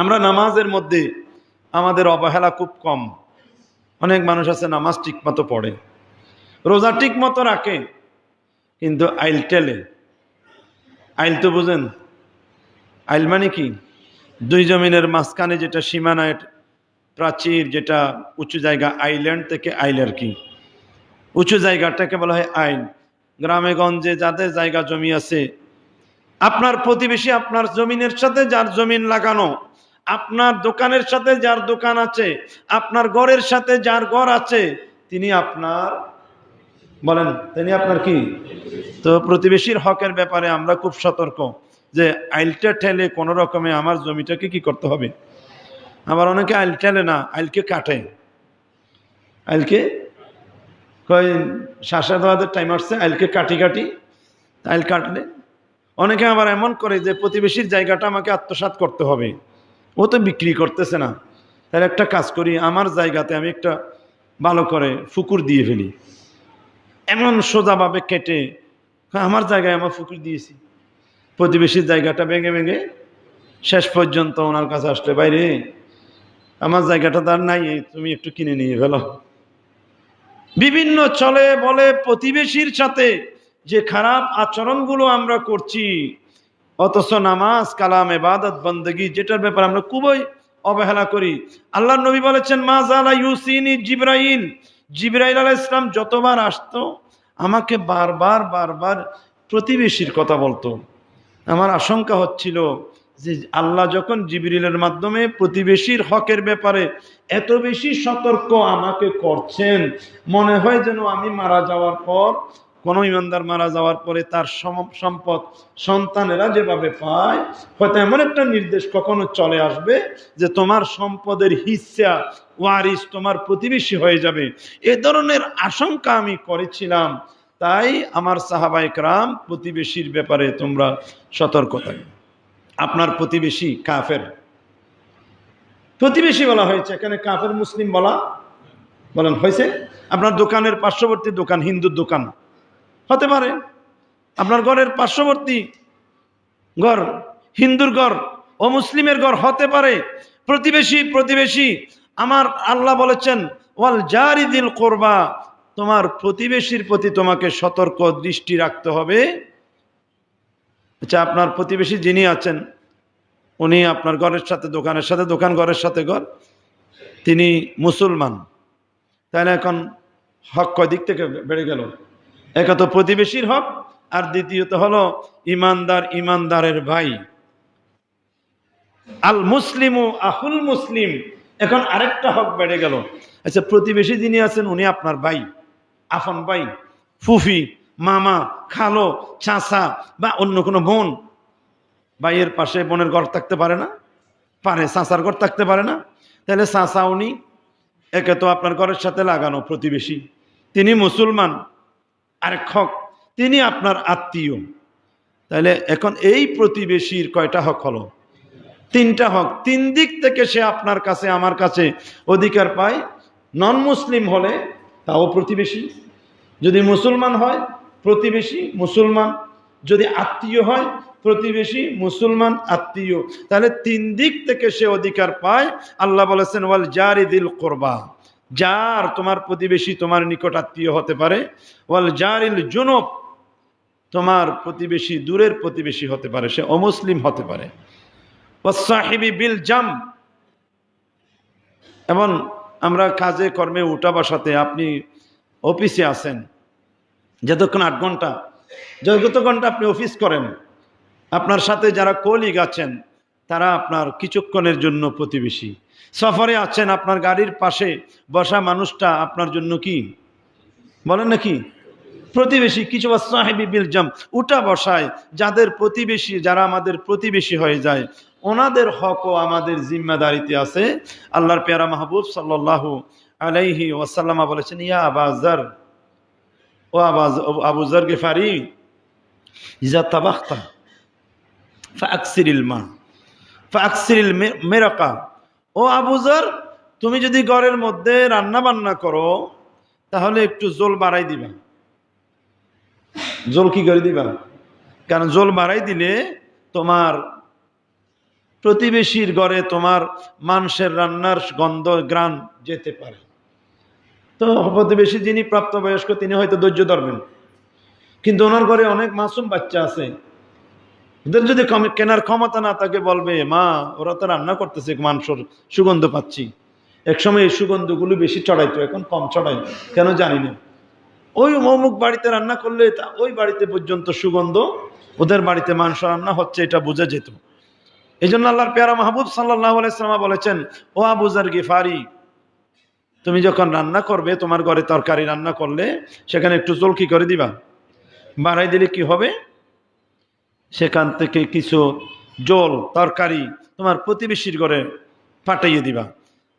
আমরা নামাজের মধ্যে আমাদের অবহেলা খুব কম। অনেক মানুষ আছে নামাজ ঠিক মতো পড়ে, রোজা ঠিক মতো রাখে, কিন্তু আইল টেলে। আইল তো বুঝেন, আইল মানে কি? দুই জমিনের মাঝখানে যেটা সীমানায় প্রাচীর যেটা উঁচু জায়গা, আইল্যান্ড থেকে আইল আর কি। উঁচু জায়গাটাকে বলা হয় আইন গ্রামে গঞ্জে যাদের জায়গা জমি আছে, আপনার প্রতিবেশী আপনার জমিনের সাথে যার জমিন লাগানো আপনার দোকানের সাথে যার দোকান আছে, আপনার ঘরের সাথে যার ঘর আছে, তিনি আপনার, বলেন, তিনি আপনার কি? তো প্রতিবেশীর হকের ব্যাপারে আমরা খুব সতর্ক যে আইলটা ঠেলে কোনো রকমে আমার জমিটাকে কি করতে হবে? আবার অনেকে আইল ঠেলে না, আইলকে কাটে। আইলকে কয় শ্বাসা টাইম আসছে, আইলকে কাটি কাটি, আইল কাটলে। অনেকে আবার এমন করে যে প্রতিবেশীর জায়গাটা আমাকে আত্মসাৎ করতে হবে। ও তো বিক্রি করতেছে না। তাহলে একটা কাজ করি, আমার জায়গাতে আমি একটা ভালো করে ফুকুর দিয়ে ফেলি। এমন সোজাভাবে কেটে আমার জায়গায় আমার ফুকুর দিয়েছি। প্রতিবেশীর জায়গাটা ভেঙে ভেঙে শেষ পর্যন্ত ওনার কাছে আসলে বাইরে আমার জায়গাটা তার নাই তুমি একটু কিনে নিয়ে ফেলো। বিভিন্ন চলে বলে প্রতিবেশীর সাথে যে খারাপ আচরণগুলো আমরা করছি অথচ নামাজ, কালাম এবাদত বন্দগি, যেটার ব্যাপারে আমরা খুবই অবহেলা করি। আল্লাহ নবী বলেছেন, মা জালা ইউসিনি জিব্রাইল। জিব্রাইল আলাহ ইসলাম যতবার আসতো, আমাকে বারবার বারবার প্রতিবেশীর কথা বলতো। আমার আশঙ্কা হচ্ছিল যে আল্লাহ যখন জিবরিলের মাধ্যমে প্রতিবেশীর হকের ব্যাপারে এত বেশি সতর্ক আমাকে করছেন, মনে হয় যেন আমি মারা যাওয়ার পর কোনো ইমানদার মারা যাওয়ার পরে তার সম্পদ সন্তানেরা যেভাবে পায় হয়তো এমন একটা নির্দেশ কখনো চলে আসবে যে তোমার সম্পদের হিসা ওয়ারিস তোমার প্রতিবেশী হয়ে যাবে। এ ধরনের আশঙ্কা আমি করেছিলাম। তাই আমার সাহাবাইক রাম প্রতিবেশীর ব্যাপারে তোমরা সতর্ক থাকবে। আপনার প্রতিবেশী কাফের। প্রতিবেশী বলা হয়েছে, এখানে কাফের, মুসলিম বলা, বলেন, হয়েছে? আপনার দোকানের পার্শ্ববর্তী দোকান, হিন্দুর দোকান। হতে পারে। আপনার ঘরের পার্শ্ববর্তী ঘর, হিন্দুর ঘর ও মুসলিমের ঘর হতে পারে। প্রতিবেশী প্রতিবেশী, আমার আল্লাহ বলেছেন, ওয়াল জারি দিল করবা তোমার প্রতিবেশীর প্রতি তোমাকে সতর্ক দৃষ্টি রাখতে হবে। আচ্ছা আপনার প্রতিবেশী যিনি আছেন, উনি আপনার ঘরের সাথে, দোকানের সাথে, দোকান ঘরের সাথে ঘর, তিনি মুসলমান। তাহলে এখন হক দিক থেকে বেড়ে গেল? একা তো প্রতিবেশীর হক, আর দ্বিতীয়ত হলো ইমানদার ইমানদারের ভাই। আল মুসলিমু আহুল মুসলিম। এখন আরেকটা হক বেড়ে গেল। আচ্ছা প্রতিবেশী যিনি আছেন, উনি আপনার ভাই, আফন ভাই, ফুফি, মামা, খালো, চাচা বা অন্য কোনো বোন। ভাইয়ের পাশে বোনের ঘর থাকতে পারে না, পারে, চাচার ঘর থাকতে পারে না। তাহলে চাচা, উনি একে তো আপনার ঘরের সাথে লাগানো প্রতিবেশী। তিনি মুসলমান। আরেক হক, তিনি আপনার আত্মীয়। তাহলে এখন এই প্রতিবেশীর কয়টা হক হলো? তিনটা হক। তিন দিক থেকে সে আপনার কাছে, আমার কাছে অধিকার পায়। নন মুসলিম হলে তাও প্রতিবেশী। যদি মুসলমান হয়, প্রতিবেশী, মুসলমান। যদি আত্মীয় হয়, প্রতিবেশী, মুসলমান, আত্মীয়। তাহলে তিন দিক থেকে সে অধিকার পায়। আল্লাহ বলেছেন, ওয়াল জারি দিল করবা। যার তোমার প্রতিবেশী তোমার নিকট আত্মীয় হতে পারে, ওয়াল জারিল জুনব, তোমার প্রতিবেশী দূরের প্রতিবেশী হতে পারে, সে অমুসলিম হতে পারে। সাহিবি বিল জাম এবং আমরা কাজে কর্মে উঠা বসাতে আপনি অফিসে আছেন, যতক্ষণ আট ঘণ্টা যত ঘণ্টা আপনি অফিস করেন, আপনার সাথে যারা কলিগ আছেন তারা আপনার কিছুক্ষণের জন্য প্রতিবেশী। সফরে আছেন আপনার গাড়ির পাশে বসা মানুষটা আপনার জন্য কি? বলেন নাকি প্রতিবেশী, কিছু সাহেবি বিলজাম উটা বসায়, যাদের প্রতিবেশী, যারা আমাদের প্রতিবেশী হয়ে যায়, ওনাদের হকও আমাদের জিম্মাদারিতে আছে। আল্লাহর পেয়ারা মাহবুব সাল্লাহ আলাইহি ওয়াসাল্লামা বলেছেন, ইয়া আবাজার ও আবাজ আবুজার গেফারি ইজা তাবাখতা, ফাকসিরিল মা। ফাকসিরিল মেরাকা। ও আবুজার তুমি যদি ঘরের মধ্যে রান্না বান্না করো, তাহলে একটু জোল বাড়াই দিবা। জোল কি করে দিবা? কারণ জোল বাড়াই দিলে তোমার প্রতিবেশীর ঘরে তোমার মানুষের রান্নার গন্ধ, গ্রান যেতে পারে। তো প্রতিবেশী যিনি প্রাপ্তবয়স্ক, তিনি হয়তো ধৈর্য ধরবেন। কিন্তু ওনার ঘরে অনেক মাসুম বাচ্চা আছে। ওদের যদি কেনার ক্ষমতা না থাকে, বলবে, মা, ওরা তো রান্না করতেছে, মাংসর সুগন্ধ পাচ্ছি। একসময় এই সুগন্ধগুলো বেশি চড়াইতো, এখন কম চড়াই, কেন জানি না। ওই অমুক বাড়িতে রান্না করলে ওই বাড়িতে পর্যন্ত সুগন্ধ, ওদের বাড়িতে মাংস রান্না হচ্ছে, এটা বোঝা যেত। এই জন্য আল্লাহর পেয়ারা মাহবুব সাল্লাহ বলেছেন, ও আবুজার গিফারি, তুমি যখন রান্না করবে, তোমার ঘরে তরকারি রান্না করলে, সেখানে একটু জলকি করে দিবা। বাড়াই দিলে কি হবে? সেখান থেকে কিছু জল, তরকারি তোমার প্রতিবেশীর ঘরে পাঠাইয়ে দিবা।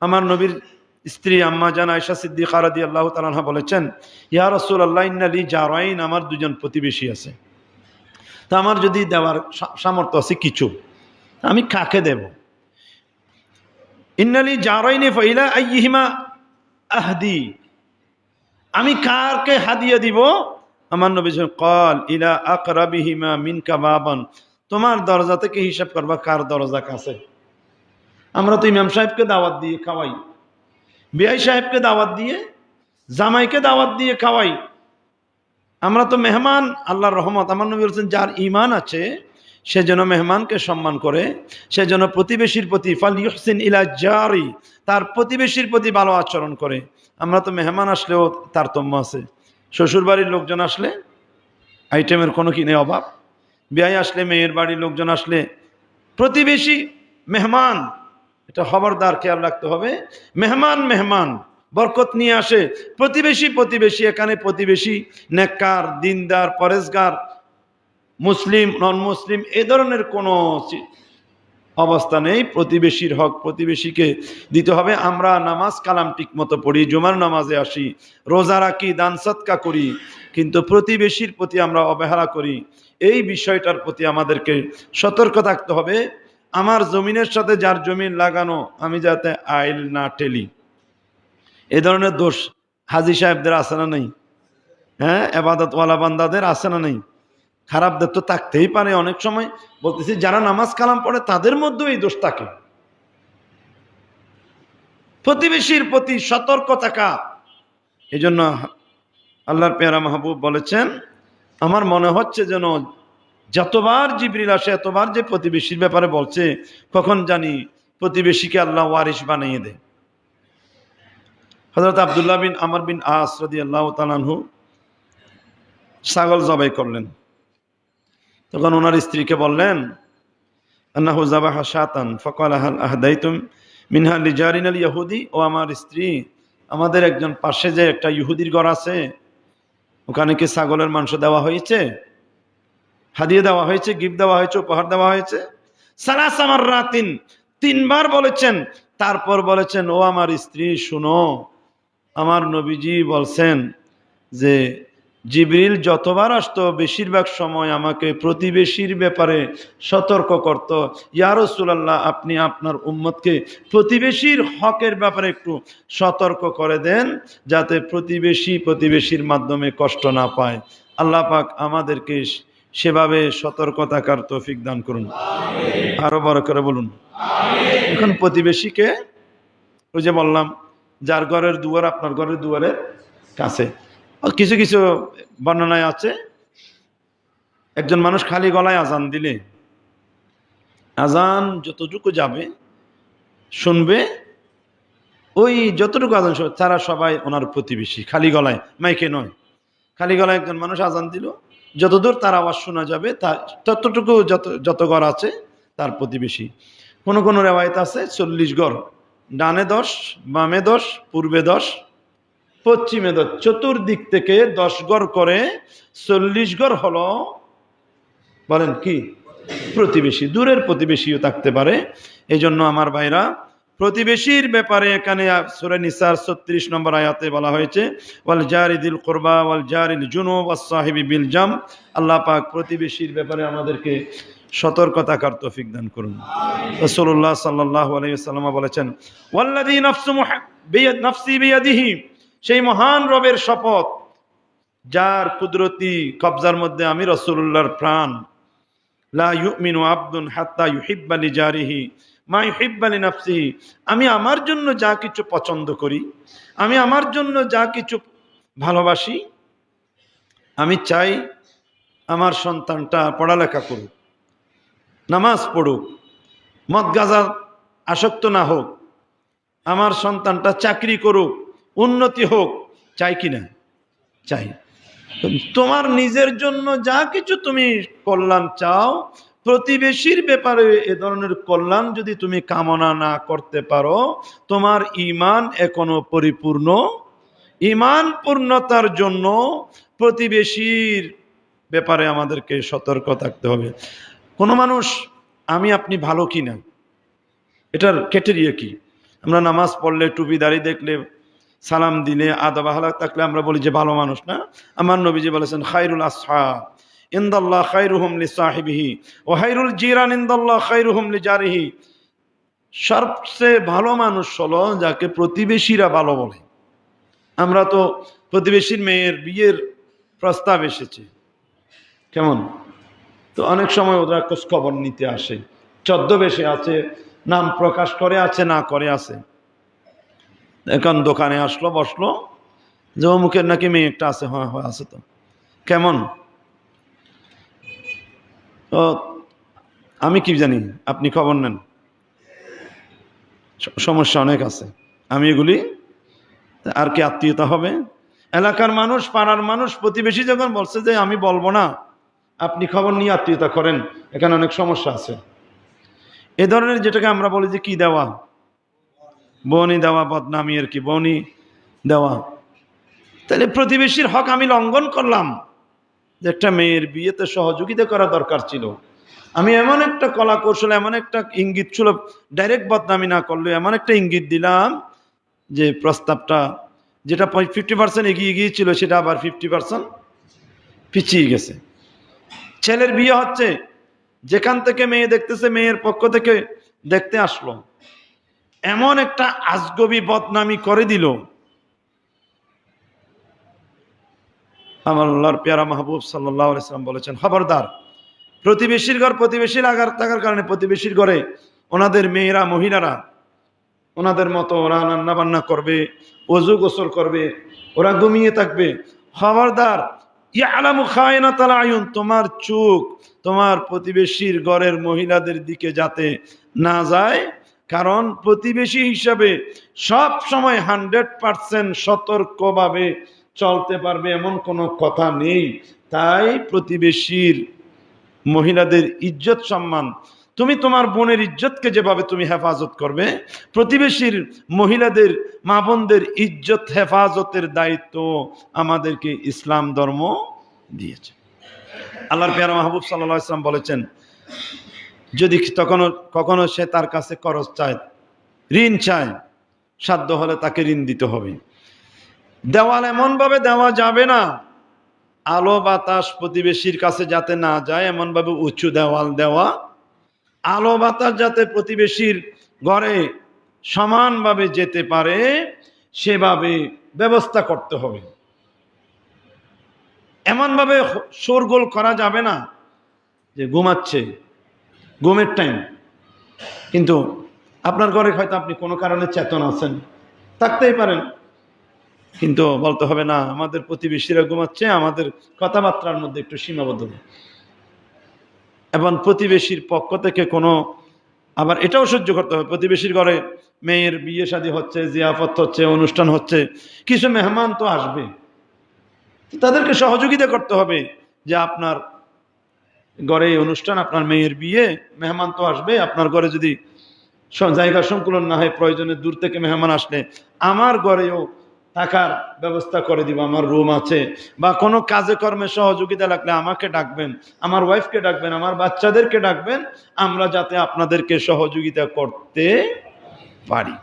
আমার নবীর স্ত্রী আম্মা জান আয়সা সিদ্দিক আরাদি আল্লাহ তালাহা বলেছেন, ইয়া রসুল আল্লাহ ইন্নালি জারাইন, আমার দুজন প্রতিবেশী আছে। তা আমার যদি দেওয়ার সামর্থ্য আছে কিছু আমি কাকে দেব? ইন্নালি জারাইনে ফইলা আইহিমা আহদি। আমি কারকে হাদিয়া দিব? আমার নবী কল, ইলা আকরাবিহিমা মিনকা বাবান তোমার দরজা থেকে হিসাব করবা কার দরজা কাছে? আমরা তো ইমাম সাহেবকে দাওয়াত দিয়ে খাওয়াই। বিআই সাহেবকে দাওয়াত দিয়ে, জামাইকে দাওয়াত দিয়ে খাওয়াই। আমরা তো মেহমান, আল্লাহর রহমত। আমার নবী বলছেন, যার ইমান আছে, সে যেন মেহমানকে সম্মান করে, সে যেন প্রতিবেশীর প্রতি, ফাল ইহসিন ইলা জারি তার প্রতিবেশীর প্রতি ভালো আচরণ করে। আমরা তো মেহমান আসলেও তারতম্য আছে। শ্বশুর বাড়ির লোকজন আসলে আইটেমের কোনো কিনে অভাব? বিয়ে আসলে, মেয়ের বাড়ির লোকজন আসলে প্রতিবেশী মেহমান, এটা খবরদার খেয়াল রাখতে হবে। মেহমান মেহমান, বরকত নিয়ে আসে। প্রতিবেশী প্রতিবেশী, এখানে প্রতিবেশী, নেককার, দিনদার, পরেশগার, মুসলিম নন মুসলিম এ ধরনের কোনো অবস্থা নেই, প্রতিবেশীর হক প্রতিবেশীকে দিতে হবে। আমরা নামাজ কালাম ঠিক মতো পড়ি, জুমার নামাজে আসি, রোজা রাখি, দান সৎকা করি, কিন্তু প্রতিবেশীর প্রতি আমরা অবহেলা করি। এই বিষয়টার প্রতি আমাদেরকে সতর্ক থাকতে হবে। আমার জমিনের সাথে যার জমিন লাগানো, আমি যাতে আইল না টেলি এ ধরনের দোষ হাজি সাহেবদের আছে না নেই? হ্যাঁ এবাদতওয়ালা বান্দাদের আছে না নেই? খারাপদের তো থাকতেই পারে অনেক সময়। বলতেছি, যারা নামাজ কালাম পড়ে, তাদের মধ্যেও এই দোষ থাকে। প্রতিবেশীর প্রতি সতর্ক থাকা এই জন্য আল্লাহর পেয়ারা মাহবুব বলেছেন, আমার মনে হচ্ছে যেন যতবার জিবরিল আসে, এতবার যে প্রতিবেশীর ব্যাপারে বলছে, কখন জানি প্রতিবেশীকে আল্লাহ ওয়ারিস বানিয়ে দেয়। হজরত আবদুল্লাহ বিন আমর বিন আস রদি আল্লাহ তালানহু ছাগল জবাই করলেন। তখন ওনার স্ত্রীকে বললেন, আন্নাহু জাবাহা শাতান, ফকাল আহাল আহদাইতুম মিনহা লিজারিন আল ইহুদি ও আমার স্ত্রী, আমাদের একজন পাশে যে একটা ইহুদির ঘর আছে, ওখানে কি ছাগলের মাংস দেওয়া হয়েছে? হাদিয়ে দেওয়া হয়েছে, গিফট দেওয়া হয়েছে, উপহার দেওয়া হয়েছে? সালাস আমার রাতিন, তিনবার বলেছেন। তারপর বলেছেন, ও আমার স্ত্রী, শুনো, আমার নবীজি বলছেন যে জিবরিল যতবার আসতো বেশিরভাগ সময় আমাকে প্রতিবেশীর ব্যাপারে সতর্ক করত। ইয়া রাসূলুল্লাহ আপনি আপনার উম্মতকে প্রতিবেশীর হকের ব্যাপারে একটু সতর্ক করে দেন যাতে প্রতিবেশী প্রতিবেশীর মাধ্যমে কষ্ট না পায়। আল্লাহ পাক আমাদেরকে সেভাবে সতর্ক থাকার তৌফিক দান করুন। আরও বড় করে বলুন। এখন প্রতিবেশীকে ওই যে বললাম যার ঘরের দুয়ার আপনার ঘরের দুয়ারের কাছে। কিছু কিছু বর্ণনায় আছে, একজন মানুষ খালি গলায় আজান দিলে, আজান যতটুকু যাবে, শুনবে, ওই যতটুকু আজান শুনবে, তারা সবাই ওনার প্রতিবেশী, খালি গলায়, মাইকে নয়, খালি গলায় একজন মানুষ আজান দিল, যতদূর তার আওয়াজ শোনা যাবে, তা ততটুকু যত যত ঘর আছে, তার প্রতিবেশী। কোনো কোনো রেওয়ায়ত আছে, চল্লিশ ঘর ডানে দশ, বামে দশ, পূর্বে দশ পশ্চিমে চতুর্দিক থেকে দশ গড় করে চল্লিশ গড় হলো, বলেন কি? প্রতিবেশী, দূরের প্রতিবেশীও থাকতে পারে। এই জন্য আমার ভাইরা, প্রতিবেশীর ব্যাপারে এখানে সুরে নিসার ছত্রিশ নম্বর আয়াতে বলা হয়েছে, ওয়াল জারিদিল কোরবা, ওয়াল জারিল জুনুব সাহিবি বিল জাম। আল্লাহ পাক প্রতিবেশীর ব্যাপারে আমাদেরকে সতর্ক থাকার তৌফিক দান করুন। রসুল্লাহ সাল্লাহ আলাইসাল্লাম বলেছেন ওয়াল্লাদি নফসু নফসি বিয়াদিহি সেই মহান রবের শপথ, যার কুদরতি কবজার মধ্যে আমি রসুল্লাহর প্রাণ। আমি আমার জন্য যা কিছু পছন্দ করি, আমি আমার জন্য যা কিছু ভালোবাসি, আমি চাই আমার সন্তানটা পড়ালেখা করুক, নামাজ পড়ুক, মদ গাজা আসক্ত না হোক, আমার সন্তানটা চাকরি করুক উন্নতি হোক, চাই কি না? চাই। তোমার নিজের জন্য যা কিছু তুমি কল্যাণ চাও, প্রতিবেশীর ব্যাপারে এ ধরনের কল্যাণ যদি তুমি কামনা না করতে পারো, তোমার ইমান এখনও পরিপূর্ণ। ইমান পূর্ণতার জন্য প্রতিবেশীর ব্যাপারে আমাদেরকে সতর্ক থাকতে হবে। কোনো মানুষ, আমি আপনি ভালো কি না? এটার ক্যাটেরিয়া কি? আমরা নামাজ পড়লে টুপি দাড়ি দেখলে সালাম দিলে আদা বাহালা থাকলে আমরা বলি যে ভালো মানুষ না। আমার নবীজি বলেছেন খাইরুল আসহা ইন্দাল্লাহ খাইরুহম লি সাহিবিহি, ও হাইরুল জিরান ইন্দাল্লাহ খাইরুহম লি জারিহি। সবচেয়ে ভালো মানুষ হলো যাকে প্রতিবেশীরা ভালো বলে। আমরা তো প্রতিবেশীর মেয়ের বিয়ের প্রস্তাব এসেছে। কেমন? তো অনেক সময় ওরা খোঁজ খবর নিতে আসে। ছদ্মবেশে আছে, নাম প্রকাশ করে আছে, না করে আছে। এখন দোকানে আসলো, বসল, যে অমুকের নাকি মেয়ে একটা আছে, হয় হয়, আছে তো। কেমন? ও, আমি কি জানি, আপনি খবর নেন। সমস্যা অনেক আছে। আমি এগুলি, আর কি আত্মীয়তা হবে? এলাকার মানুষ, পাড়ার মানুষ, প্রতিবেশী যখন বলছে যে আমি বলব না, আপনি খবর নিয়ে আত্মীয়তা করেন, এখানে অনেক সমস্যা আছে। এ ধরনের যেটাকে আমরা বলি যে কি দেওয়া? বনি দেওয়া বদনামি আর কি, বনি দেওয়া। তাহলে প্রতিবেশীর হক আমি লঙ্ঘন করলাম। যে একটা মেয়ের বিয়েতে সহযোগিতা করা দরকার ছিল। আমি এমন একটা কলা কৌশল এমন একটা ইঙ্গিত ছিল ডাইরেক্ট বদনামি না করলে এমন একটা ইঙ্গিত দিলাম যে প্রস্তাবটা যেটা ফিফটি পার্সেন্ট এগিয়ে গিয়েছিল, সেটা আবার ফিফটি পার্সেন্ট পিছিয়ে গেছে। ছেলের বিয়ে হচ্ছে, যেখান থেকে মেয়ে দেখতেছে, মেয়ের পক্ষ থেকে দেখতে আসলো। এমন একটা আজগবি বদনামি করে দিল। আমার আল্লাহর পেয়ারা মাহবুব সাল্লাহ ইসলাম বলেছেন, খবরদার, প্রতিবেশীর ঘর প্রতিবেশীর আগার থাকার কারণে প্রতিবেশীর ঘরে ওনাদের মেয়েরা, মহিলারা, ওনাদের মতো ওরা রান্না বান্না করবে অজু গোসল করবে, ওরা ঘুমিয়ে থাকবে। খবরদার তোমার চোখ তোমার প্রতিবেশীর ঘরের মহিলাদের দিকে যাতে না যায় কারণ প্রতিবেশী হিসাবে সব সময় হান্ড্রেড পারসেন্ট সতর্কভাবে চলতে পারবে এমন কোনো কথা নেই। তাই প্রতিবেশীর মহিলাদের ইজ্জত সম্মান, তুমি তোমার বোনের ইজ্জতকে যেভাবে তুমি হেফাজত করবে, প্রতিবেশীর মহিলাদের, মা বোনদের ইজ্জত, হেফাজতের দায়িত্ব আমাদেরকে ইসলাম ধর্ম দিয়েছে। আল্লাহর পেয়ারা মাহবুব সাল্লাহ ইসলাম বলেছেন যদি তখনও কখনো সে তার কাছে করজ চায়, ঋণ চায়, সাধ্য হলে তাকে ঋণ দিতে হবে। দেওয়াল এমনভাবে দেওয়া যাবে না, আলো বাতাস প্রতিবেশীর কাছে যাতে না যায়, এমনভাবে উঁচু দেওয়াল দেওয়া, আলো বাতাস যাতে প্রতিবেশীর ঘরে সমানভাবে যেতে পারে, সেভাবে ব্যবস্থা করতে হবে। এমনভাবে শোরগোল করা যাবে না যে ঘুমাচ্ছে। ঘুমের টাইম কিন্তু আপনার ঘরে হয়তো আপনি কোনো কারণে চেতন আছেন, থাকতেই পারেন। কিন্তু বলতে হবে না, আমাদের প্রতিবেশীরা ঘুমাচ্ছে, আমাদের কথাবার্তার মধ্যে একটু সীমাবদ্ধ। এবং প্রতিবেশীর পক্ষ থেকে কোনো, আবার এটাও সহ্য করতে হবে, প্রতিবেশীর ঘরে মেয়ের বিয়ে শাদী হচ্ছে, জিয়াফত হচ্ছে, অনুষ্ঠান হচ্ছে, কিছু মেহমান তো আসবে। তাদেরকে সহযোগিতা করতে হবে যে আপনার ঘরে অনুষ্ঠান, আপনার মেয়ের বিয়ে, মেহমান তো আসবে, আপনার ঘরে যদি জায়গা সংকুলন না হয়, প্রয়োজনে দূর থেকে মেহমান আসলে আমার ঘরেও থাকার ব্যবস্থা করে দিব, আমার রুম আছে। বা কোনো কাজে কর্মে সহযোগিতা লাগলে আমাকে ডাকবেন, আমার ওয়াইফকে ডাকবেন, আমার বাচ্চাদেরকে ডাকবেন, আমরা যাতে আপনাদেরকে সহযোগিতা করতে পারি।